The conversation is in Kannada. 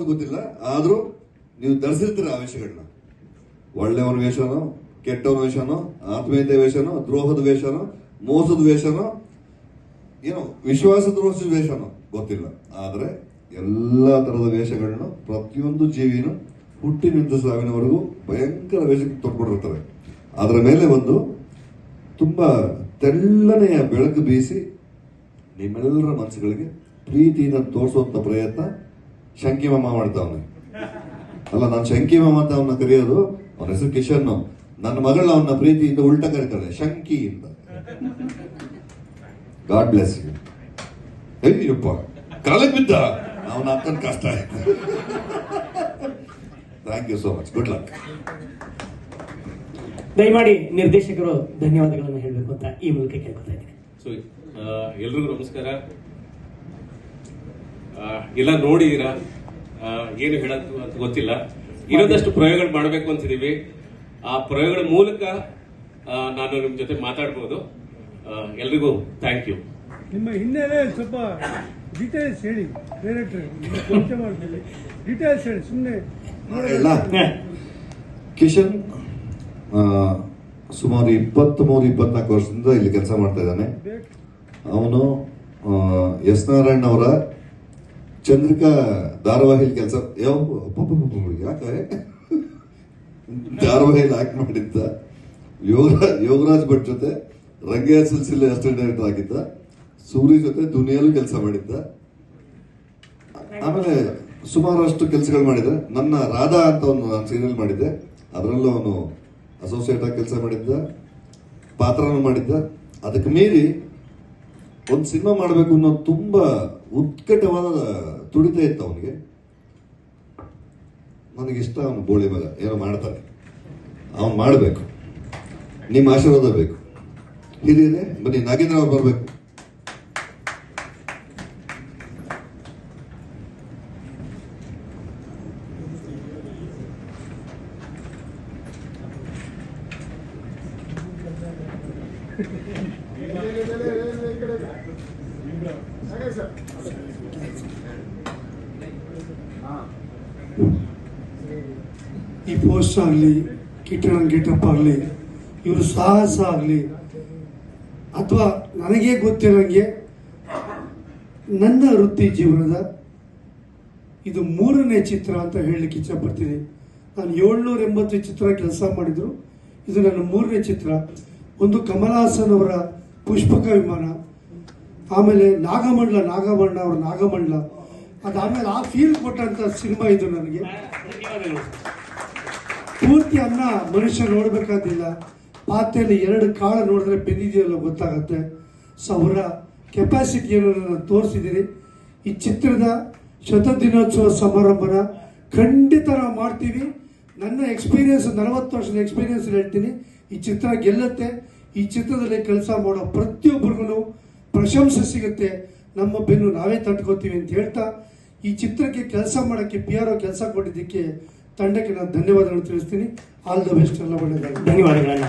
ಅಂತ ಗೊತ್ತಿಲ್ಲ. ಆದ್ರೂ ನೀವು ಧರಿಸಿರ್ತೀರ ಆ ವೇಷಗಳನ್ನ. ಒಳ್ಳೆಯವನ ವೇಷನೋ, ಕೆಟ್ಟವನ ವೇಷನೋ, ಆತ್ಮೀಯತೆ ವೇಷನೋ, ದ್ರೋಹದ ವೇಷನೋ, ಮೋಸದ ವೇಷನೋ, ಏನೋ ವಿಶ್ವಾಸ ದ್ರೋಹದ ವೇಷನೋ ಗೊತ್ತಿಲ್ಲ. ಆದ್ರೆ ಎಲ್ಲ ತರದ ವೇಷಗಳನ್ನ ಪ್ರತಿಯೊಂದು ಜೀವಿನೂ ಹುಟ್ಟಿನಿಂದ ಸಾವಿನವರೆಗೂ ಭಯಂಕರ ವೇಷಕ್ಕೆ ತೊಡ್ಕೊಂಡಿರ್ತಾರೆ. ಅದರ ಮೇಲೆ ಒಂದು ತುಂಬಾ ತೆಳ್ಳನೆಯ ಬೆಳಕು ಬೀಸಿ ನಿಮ್ಮೆಲ್ಲರ ಮನಸ್ಸುಗಳಿಗೆ ಪ್ರೀತಿಯಿಂದ ತೋರಿಸುವಂತ ಪ್ರಯತ್ನ ಶಂಕಿ ಮಾಮ ಮಾಡ್ತಾವನೆ ಅಲ್ಲ ನಾನು ಶಂಕಿ ಮಾಮ ಅಂತ ಅವನ್ನ ಕರೆಯೋದು ಅವನ ಹೆಸರು ಕಿಶನ್ ನನ್ನ ಮಗಳು ಅವನ ಪ್ರೀತಿಯಿಂದ ಉಲ್ಟಾ ಕರೀತಾಳೆ ಶಂಕಿ ಅಂತ. ಗಾಡ್ ಬ್ಲೆಸ್ ಯು ಅಯ್ಯಪ್ಪ ಕಾಲಕ್ಕೆ ಬಿದ್ದ? ಅವನ ಅಕ್ಕನ ಕಷ್ಟ ಆಯ್ತು. Thank you so much good luck ದಯಮಾಡಿ ನಿರ್ದೇಶಕರು ಧನ್ಯವಾದಗಳನ್ನು ಹೇಳಬೇಕು ಅಂತ ಈ ಮೂಲಕ ಕೇಳ್ಕೊತಾ ಇದ್ದೀನಿ. ಸೊ ಎಲ್ರಿಗೂ ನಮಸ್ಕಾರ. ಎಲ್ಲ ನೋಡಿದೀರಾ ಏನು ಹೇಳೋದು ಅಂತ ಗೊತ್ತಿಲ್ಲ. ಇನ್ನೊಂದಷ್ಟು ಪ್ರಯೋಗಗಳು ಮಾಡಬೇಕು ಅಂತಿದ್ದೀವಿ ಆ ಪ್ರಯೋಗಗಳ ಮೂಲಕ ನಾನು ನಿಮ್ಮ ಜೊತೆ ಮಾತಾಡ್ಬೋದು. ಎಲ್ರಿಗೂ ಥ್ಯಾಂಕ್ ಯು ನಿಮ್ಮ ಹಿನ್ನೆಲೆ ಸ್ವಲ್ಪ ಡೀಟೇಲ್ಸ್ ಹೇಳಿ. ಡೈರೆಕ್ಟರ್ ಡೀಟೇಲ್ಸ್ ಹೇಳಿ. ಸುಮ್ಮನೆ ಎಲ್ಲ ಕಿಶನ್ ಆ, ಸುಮಾರು ಇಪ್ಪತ್ತ್ ಮೂರು ಇಪ್ಪತ್ನಾಲ್ಕು ವರ್ಷದಿಂದ ಇಲ್ಲಿ ಕೆಲಸ ಮಾಡ್ತಾ ಇದ್ದಾನೆ. ಅವನು ಎಸ್ ನಾರಾಯಣ್ ಅವರ ಚಂದ್ರಿಕಾ ಧಾರಾವಾಹಿಲಿ ಕೆಲಸ ಯಾಕೆ? ಧಾರಾವಾಹಿಲಿ ಆಕ್ಟ್ ಮಾಡಿದ್ದ. ಯೋಗರಾಜ್ ಯೋಗರಾಜ್ ಭಟ್ ಜೊತೆ ರಂಗಯ್ಯ ಸಿಲ್ಸಿಲೆ ಅಸಿಸ್ಟೆಂಟ್ ಡೈರೆಕ್ಟರ್ ಆಗಿದ್ದ. ಸೂರಿ ಜೊತೆ ದುನಿಯಲ್ಲೂ ಕೆಲಸ ಮಾಡಿದ್ದ. ಆಮೇಲೆ ಸುಮಾರಷ್ಟು ಕೆಲಸಗಳು ಮಾಡಿದ ನನ್ನ ರಾಧಾ ಅಂತ ಒಂದು ನಾನು ಸೀರಿಯಲ್ ಮಾಡಿದ್ದೆ. ಅದರಲ್ಲೂ ಅವನು ಅಸೋಸಿಯೇಟ್ ಆಗಿ ಕೆಲಸ ಮಾಡಿದ್ದ. ಪಾತ್ರನೂ ಮಾಡಿದ್ದ. ಅದಕ್ಕೆ ಮೀರಿ ಒಂದು ಸಿನಿಮಾ ಮಾಡಬೇಕು ಅನ್ನೋ ತುಂಬಾ ಉತ್ಕಟವಾದ ತುಡಿತ ಇತ್ತು ಅವನಿಗೆ. ನನಗಿಷ್ಟ ಅವನು ಬೋಳಿ ಮಗ, ಏನೋ ಮಾಡ್ತಾನೆ. ಅವನು ಮಾಡಬೇಕು. ನಿಮ್ಮ ಆಶೀರ್ವಾದ ಬೇಕು. ಹಿರಿಯರೇ, ಬನ್ನಿ, ನಾಗೇಂದ್ರ ಅವ್ರು ಬರಬೇಕು. ಈ ಪೋಸ್ಟ್ ಆಗಲಿ ಕಿಟನ್ ಗೆಟಪ್ ಆಗಲಿ, ಇವರು ಸಾಹಸ ಆಗಲಿ, ಅಥವಾ ನನಗೇ ಗೊತ್ತಿರೋಂಗೆ ನನ್ನ ವೃತ್ತಿ ಜೀವನದ ಇದು ಮೂರನೇ ಚಿತ್ರ ಅಂತ ಹೇಳಲಿಕ್ಕೆ ಇಚ್ಛಪಡ್ತೀನಿ. ನಾನು ಏಳ್ನೂರ ಎಂಬತ್ತು ಚಿತ್ರ ಕೆಲಸ ಮಾಡಿದ್ರು. ಇದು ನನ್ನ ಮೂರನೇ ಚಿತ್ರ. ಒಂದು ಕಮಲಾಸನ್ ಅವರ ಪುಷ್ಪಕ ವಿಮಾನ, ಆಮೇಲೆ ನಾಗಮಂಡಲ ನಾಗಮಣ್ಣ ಅವರ ನಾಗಮಂಡಲ. ಅದಾದ್ಮೇಲೆ ಆ ಫೀಲ್ ಕೊಟ್ಟಂತ ಸಿನಿಮಾ ಇದು ನನಗೆ. ಪೂರ್ತಿ ಅನ್ನ ಮನುಷ್ಯ ನೋಡ್ಬೇಕಾದಿಲ್ಲ ಪಾತ್ರೆಯಲ್ಲಿ ಎರಡು ಕಾಳು ನೋಡಿದ್ರೆ ಬೆಂದಿದೆಯಲ್ಲ ಗೊತ್ತಾಗತ್ತೆ. ಸೊ ಅವರ ಕೆಪಾಸಿಟಿಯನ್ನು ನಾನು ತೋರಿಸಿದ್ದೀನಿ. ಈ ಚಿತ್ರದ ಶತದಿನೋತ್ಸವ ಸಮಾರಂಭನ ಖಂಡಿತ ನಾವು ನನ್ನ ಎಕ್ಸ್ಪೀರಿಯನ್ಸ್ ನಲವತ್ತು ವರ್ಷದ ಎಕ್ಸ್ಪೀರಿಯನ್ಸ್ ಹೇಳ್ತೀನಿ. ಈ ಚಿತ್ರ ಗೆಲ್ಲುತ್ತೆ. ಈ ಚಿತ್ರದಲ್ಲಿ ಕೆಲಸ ಮಾಡೋ ಪ್ರತಿಯೊಬ್ಬರಿಗೂ ಪ್ರಶಂಸೆ ಸಿಗುತ್ತೆ. ನಮ್ಮ ಬೆನ್ನು ನಾವೇ ತಟ್ಕೋತೀವಿ ಅಂತ ಹೇಳ್ತಾ, ಈ ಚಿತ್ರಕ್ಕೆ ಕೆಲಸ ಮಾಡೋಕ್ಕೆ ಪಿ ಆರ್ ಕೆಲಸ ಕೊಟ್ಟಿದ್ದಕ್ಕೆ ತಂಡಕ್ಕೆ ನಾನು ಧನ್ಯವಾದಗಳು ತಿಳಿಸ್ತೀನಿ. ಆಲ್ ದ ಬೆಸ್ಟ್ ಎಲ್ಲ ಒಳ್ಳೆಯದಾಗಿ ಧನ್ಯವಾದಗಳನ್ನ.